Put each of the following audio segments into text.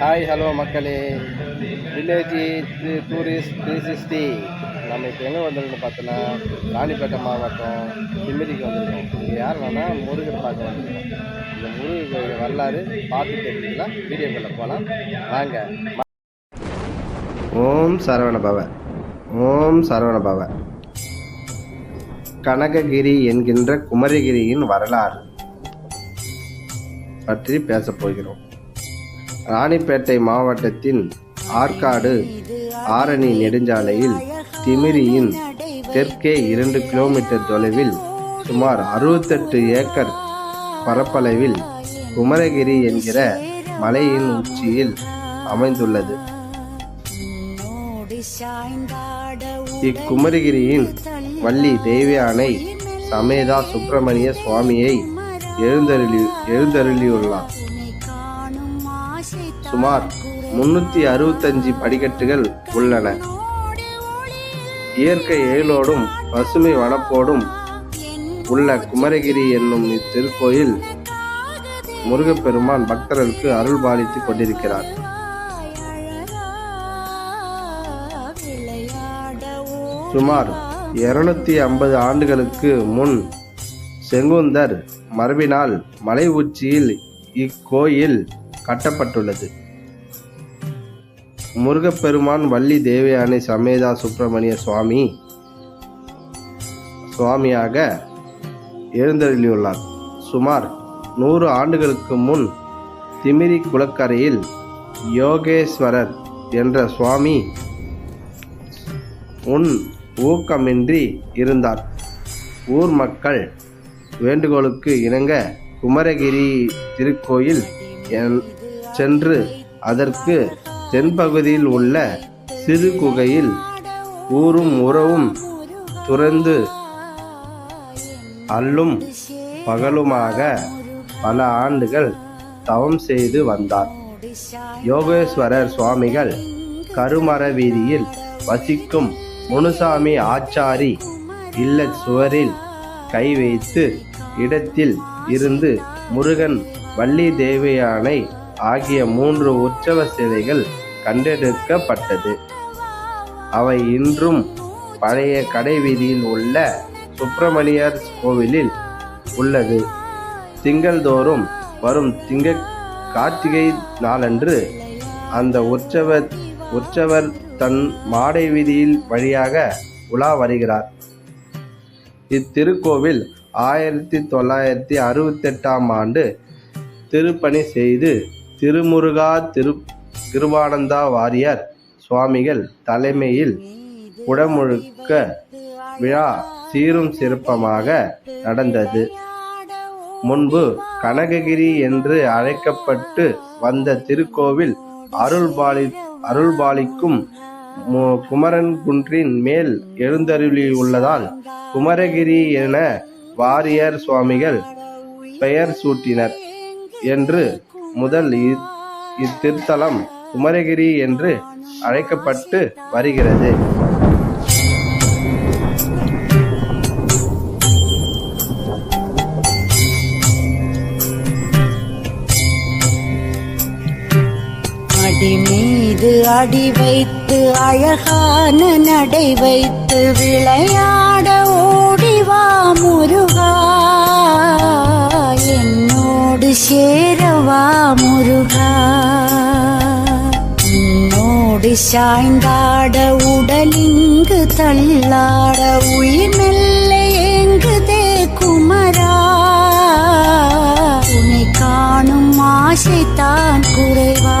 Hi hello மக்களே. Village tourist three sixty நம்ம இப்போ எங்கே வந்திருக்கோம் பார்த்தோன்னா ராணிப்பேட்டை மாவட்டம் திமிரிக்கு வந்திருக்கோம். இங்கே யார் வேணா முருகர் பார்க்க வந்திருக்கோம். இந்த முருகர் வரலாறு பார்த்து தெரிஞ்சுக்கலாம். வீடியோக்குள்ளே போகலாம் வாங்க. ஓம் சரவண பவ. ஓம் சரவண பவ. கனககிரி என்கின்ற குமரகிரியின் வரலாறு பற்றி பேசப் போகிறோம். ராணிப்பேட்டை மாவட்டத்தின் ஆற்காடு ஆரணி நெடுஞ்சாலையில் திமிரியின் தெற்கே இரண்டு கிலோமீட்டர் தொலைவில் சுமார் அறுபத்தெட்டு ஏக்கர் பரப்பளவில் குமரகிரி என்கிற மலையின் உச்சியில் அமைந்துள்ளது. இக்குமரகிரியின் வள்ளி தெய்வயானை சமேதா சுப்பிரமணிய சுவாமியை எழுந்தருளி எழுந்தருளியுள்ளார். சுமார் முன்னூத்தி அறுபத்தஞ்சு படிக்கட்டுகள் உள்ளன. இயற்கை எழிலோடும் பசுமை வனப்போடும் உள்ள குமரகிரி என்னும் இத்திருக்கோயில் முருகப்பெருமான் பக்தர்களுக்கு அருள் பாலித்துக் கொண்டிருக்கிறார். சுமார் இருநூத்தி ஐம்பது ஆண்டுகளுக்கு முன் செங்குந்தர் மரபினால் மலை உச்சியில் இக்கோயில் கட்டப்பட்டுள்ளது. முருகப்பெருமான் வள்ளி தேவயானை சமேதா சுப்பிரமணிய சுவாமி சுவாமியாக எழுந்தருளியுள்ளார். சுமார் நூறு ஆண்டுகளுக்கு முன் திமிரி குளக்கரையில் யோகேஸ்வரர் என்ற சுவாமி உன் ஊக்கமின்றி இருந்தார். ஊர் மக்கள் வேண்டுகோளுக்கு இணங்க குமரகிரி திருக்கோயில் என்- சென்று அதற்கு தென்பகுதியில் உள்ள சிறு குகையில் ஊரும் உறவும் துறந்து அல்லும் பகலுமாக பல ஆண்டுகள் தவம் செய்து வந்தார். யோகேஸ்வரர் சுவாமிகள் கருமர வீதியில் வசிக்கும் முனுசாமி ஆச்சாரி இல்ல சுவரில் கை வைத்து இடத்தில் இருந்து முருகன் வள்ளி தேவயானை ஆகிய மூன்று உற்சவ சிலைகள் கண்டெடுக்கப்பட்டது. அவை இன்றும் பழைய கடை வீதியில் உள்ள சுப்பிரமணியர் கோவிலில் உள்ளது. திங்கள்தோறும் வரும் திங்க கார்த்திகை நாளன்று அந்த உற்சவ உற்சவர் தன் மாடை வீதியில் வழியாக உலா வருகிறார். இத்திருக்கோவில் ஆயிரத்தி தொள்ளாயிரத்தி அறுபத்தெட்டாம் ஆண்டு திருப்பணி செய்து திருமுருகா திரு கிருபானந்தா வாரியார் சுவாமிகள் தலைமையில் உடமுழுக்க விழா சீரும் சிறப்பமாக நடந்தது. முன்பு கனககிரி என்று அழைக்கப்பட்டு வந்த திருக்கோவில் அருள்பாலி அருள்பாலிக்கும் மு- குமரன் குன்றின் மேல் எழுந்தருளியுள்ளதால் குமரகிரி என வாரியர் சுவாமிகள் பெயர் சூட்டினர். என்று முதல் இத்திருத்தலம் குமரகிரி என்று அழைக்கப்பட்டு வருகிறது. அடி மீது அடி வைத்து அழகான நடை வைத்து விளையாட ஓடிவா முருகா. என்னோடு சேரவா முருகா. உன்னோடு சாய்ந்தாட உடலிங்கு தள்ளாட உயிர் மெல்ல ஏங்குதே குமரா. உனை காணும் ஆசைத்தான் குறைவா.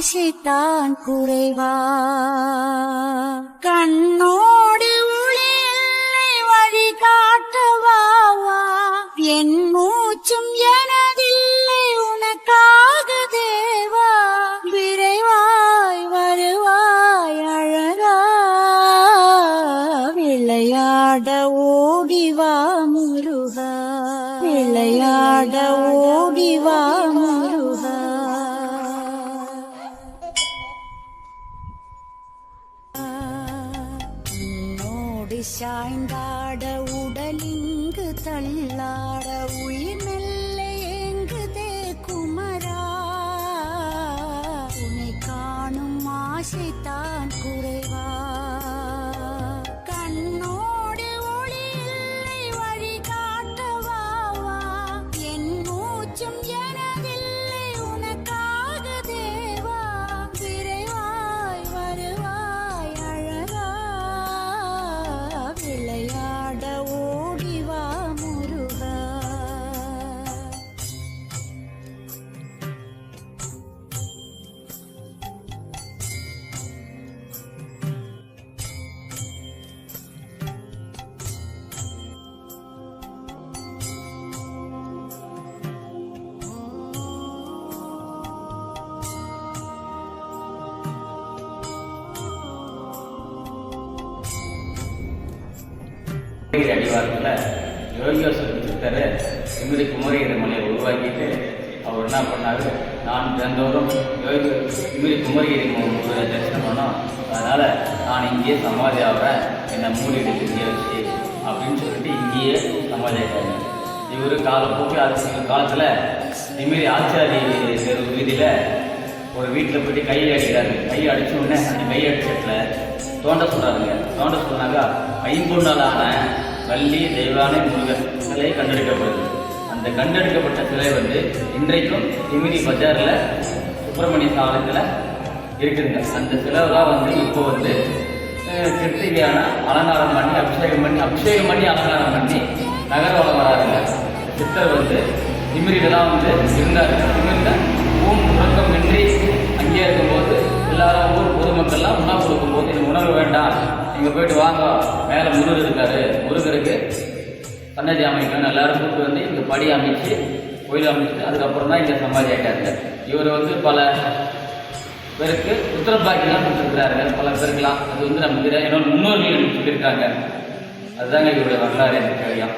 ஆசைத்தான் குறைவா. கண்ணோ சாய்ந்தாட உடலிங்கு தள்ளாட உயிர் மெல்ல ஏங்குதே குமரா. உனை காணும் ஆசைத்தான் குறைவா. குமரகிரி அடிவாரத்தில் யோகியோசர் சித்தர் இமிரி குமரிகிரி மலையை உருவாக்கிட்டு அவர் என்ன பண்ணாரு? நான் தினந்தோறும் யோகி இமிரி குமரிகிரி முருகரை தரிசனம் பண்ணோம். அதனால் நான் இங்கேயே சமாதி ஆகிறேன் என்னை மூடிட்டு இங்கே வச்சு அப்படின்னு சொல்லிட்டு இங்கேயே சமாதி ஆகிட்டாங்க இவர் காலப்போக்கு அது காலத்தில் இமிரி ஆச்சாரி தெரு வீதியில் ஒரு வீட்டில் போயிட்டு கையை அடிக்கிறாரு. கை அடித்த உடனே அந்த கையை அடிச்சதுல தோண்ட சொல்கிறாருங்க தோண்ட சொன்னாங்க ஐம்பொன்னாலான வள்ளி தெய்வானை முருகன் சிலை கண்டெடுக்கப்படுது. அந்த கண்டெடுக்கப்பட்ட சிலை வந்து இன்றைக்கும் திமிரி பஜாரில் சுப்பிரமணிய சாலத்தில் இருக்குதுங்க. அந்த சிலவெல்லாம் தான் வந்து இப்போ வந்து கிருத்திகையான அலங்காரம் பண்ணி அபிஷேகம் பண்ணி அபிஷேகம் பண்ணி அலங்காரம் பண்ணி நகர்வலம் வராருங்க. சித்தர் வந்து திமிரியில வந்து இருந்தார். திமிரில் ஊன் உறக்கமின்றி அங்கேயே இருக்கும்போது எல்லாரும் ஊர் பொதுமக்கள்லாம் உணவு கொடுக்கும்போது இந்த உணவு வேண்டாம் நீங்கள் போயிட்டு வாங்க மேலே முருகர் இருக்காரு முருகருக்கு சன்னதி அமைக்கணும் எல்லாரும் கூப்பிட்டு வந்து இங்கே படி அமைச்சு கோயில் அமைச்சு அதுக்கப்புறம் தான் இங்கே சமாதி ஆகிட்டாரு இவர் வந்து பல பேருக்கு உத்தரப்பாக்கிலாம் கொடுத்துருக்கிறாரு பல பேருக்குலாம் அது வந்து நமக்கு என்னோட முன்னோர்கள் சொல்லியிருக்காங்க. அதுதாங்க இவருடைய வரலாறு எனக்கு தெரியும்.